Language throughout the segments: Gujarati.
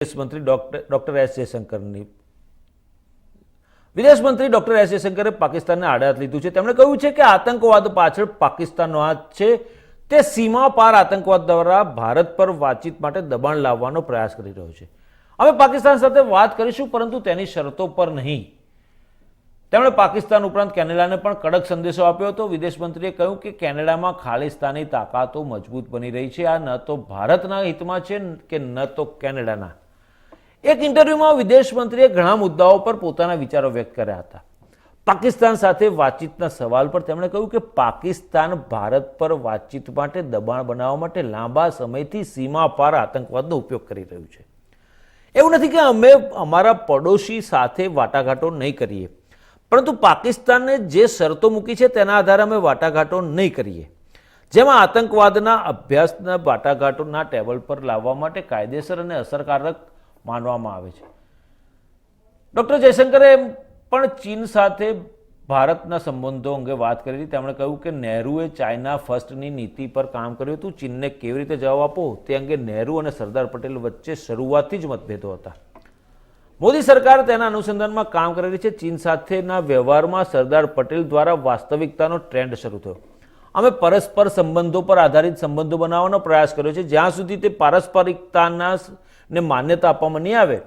વિદેશ મંત્રી ડોક્ટર એસ જયશંકરની. વિદેશ મંત્રી ડોક્ટર એસ જયશંકરે પાકિસ્તાનને આડે લીધું છે. તેમણે કહ્યું છે કે આતંકવાદ પાછળ પાકિસ્તાનનો હાથ છે. તે સીમા પાર આતંકવાદ દ્વારા ભારત પર વાતચીત માટે દબાણ લાવવાનો પ્રયાસ કરી રહ્યો છે. અમે પાકિસ્તાન સાથે વાત કરીશું, પરંતુ તેની શરતો પર નહીં. તેમણે પાકિસ્તાન ઉપરાંત કેનેડાને પણ કડક સંદેશો આપ્યો હતો. વિદેશ મંત્રીએ કહ્યું કે કેનેડામાં ખાલિસ્તાની તાકાતો મજબૂત બની રહી છે. આ ન તો ભારતના હિતમાં છે કે ન તો કેનેડાના. એક ઇન્ટરવ્યુમાં વિદેશ મંત્રીએ ઘણા મુદ્દાઓ પર પોતાના વિચારો વ્યક્ત કર્યા હતા. પાકિસ્તાન સાથે વાતચીતના સવાલ પર તેમણે કહ્યું કે પાકિસ્તાન ભારત પર વાતચીત માટે દબાણ બનાવવા માટે લાંબા સમયથી સીમા પાર આતંકવાદનો ઉપયોગ કરી રહ્યું છે. એવું નથી કે અમે અમારા પડોશી સાથે વાટાઘાટો નહીં કરીએ. પરંતુ પાકિસ્તાને જે શરતો મૂકી છે તેના આધારે અમે વાટાઘાટો નહીં કરીએ. જેમાં આતંકવાદના અભ્યાસના વાટાઘાટોના ટેબલ પર લાવવા માટે કાયદેસર અને અસરકારક માનવામાં આવે છે. ડૉક્ટર જયશંકરે પણ ચીન સાથે ભારતના સંબંધો અંગે વાત કરી હતી. તેમણે કહ્યું કે નહેરુએ ચાઇના ફર્સ્ટની નીતિ પર કામ કર્યું હતું. ચીનને કેવી રીતે જવાબ આપવો તે અંગે નહેરુ અને સરદાર પટેલ વચ્ચે શરૂઆતથી જ મતભેદો હતા. મોદી સરકાર તેના અનુસંધાનમાં કામ કરી રહી છે. ચીન સાથેના વ્યવહારમાં સરદાર પટેલ દ્વારા વાસ્તવિકતાનો ટ્રેન્ડ શરૂ થયો. અમે પરસ્પર સંબંધો પર આધારિત સંબંધો બનાવવાનો પ્રયાસ કર્યો છે. જ્યાં સુધી તે પારસ્પરિકતાના ને માન્યતા આપવામાં નહીં આવે,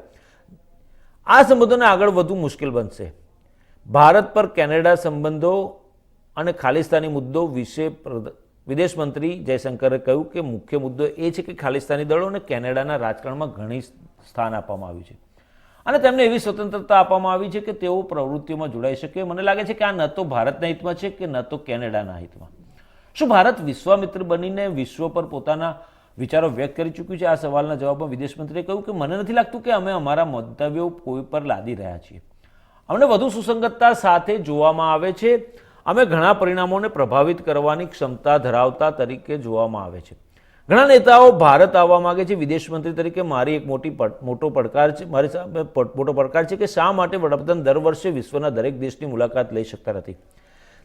આ સંબંધોને આગળ વધુ મુશ્કેલ બનશે. ભારત પર કેનેડા સંબંધો અને ખાલિસ્તાની મુદ્દો વિશે વિદેશ મંત્રી જયશંકરે કહ્યું કે મુખ્ય મુદ્દો એ છે કે ખાલિસ્તાની દળોને કેનેડાના રાજકારણમાં ઘણી સ્થાન આપવામાં આવ્યું છે. અને તેમને એવી સ્વતંત્રતા આપવામાં આવી છે કે તેઓ પ્રવૃત્તિઓમાં જોડાઈ શકે. મને લાગે છે કે આ ન તો ભારતના હિતમાં છે કે ન તો કેનેડાના હિતમાં. શું ભારત વિશ્વામિત્ર બનીને વિશ્વ પર પોતાના વિચારો વ્યક્ત કરી ચૂક્યું છે? આ સવાલના જવાબમાં વિદેશ મંત્રીએ કહ્યું કે મને નથી લાગતું કે અમે અમારા મંતવ્યો કોઈ પર લાદી રહ્યા છીએ. અમને વધુ સુસંગતતા સાથે જોવામાં આવે છે. અમે ઘણા પરિણામોને પ્રભાવિત કરવાની ક્ષમતા ધરાવતા તરીકે જોવામાં આવે છે. ઘણા નેતાઓ ભારત આવવા માંગે છે. વિદેશ મંત્રી તરીકે મારી એક મોટી મોટો પડકાર છે, મારી સામે મોટો પડકાર છે કે શા માટે વડાપ્રધાન દર વર્ષે વિશ્વના દરેક દેશની મુલાકાત લઈ શકતા નથી?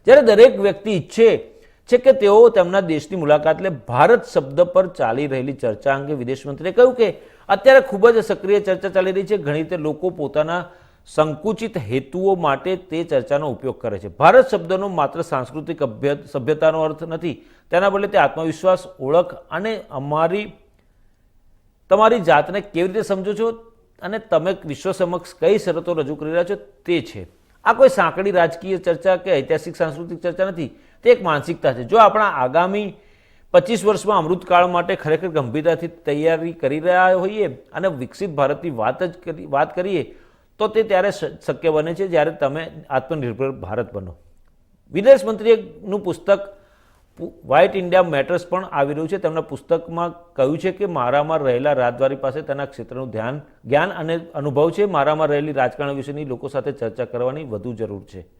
જ્યારે દરેક વ્યક્તિ ઈચ્છે છે કે તેઓ તેમના દેશની મુલાકાત લે, ભારત શબ્દ પર ચાલી રહેલી ચર્ચા અંગે વિદેશ મંત્રીએ કહ્યું કે અત્યારે ખૂબ જ સક્રિય ચર્ચા ચાલી રહી છે. ઘણી રીતે લોકો પોતાના સંકુચિત હેતુઓ માટે તે ચર્ચાનો ઉપયોગ કરે છે. ભારત શબ્દનો માત્ર સાંસ્કૃતિક અભ્ય, સભ્યતાનો અર્થ નથી. તેના બદલે તે આત્મવિશ્વાસ, ઓળખ અને અમારી, તમારી જાતને કેવી રીતે સમજો છો અને તમે વિશ્વ સમક્ષ કઈ શરતો રજૂ કરી રહ્યા છો તે છે. આ કોઈ સાંકડી રાજકીય ચર્ચા કે ઐતિહાસિક સાંસ્કૃતિક ચર્ચા નથી. તે એક માનસિકતા છે. જો આપણા આગામી પચીસ વર્ષમાં અમૃતકાળ માટે ખરેખર ગંભીરતાથી તૈયારી કરી રહ્યા હોઈએ અને વિકસિત ભારતની વાત જ કરી, વાત કરીએ, તો તે ત્યારે શક્ય બને છે જ્યારે તમે આત્મનિર્ભર ભારત બનો. વિદેશ મંત્રીનું પુસ્તક વ્હાઇટ ઇન્ડિયા મેટર્સ પણ આવી રહ્યું છે. તેમના પુસ્તકમાં કહ્યું છે કે મારામાં રહેલા રાજદ્વારી પાસે તેના ક્ષેત્રનું ધ્યાન, જ્ઞાન અને અનુભવ છે. મારામાં રહેલી રાજકારણ વિશેની લોકો સાથે ચર્ચા કરવાની વધુ જરૂર છે.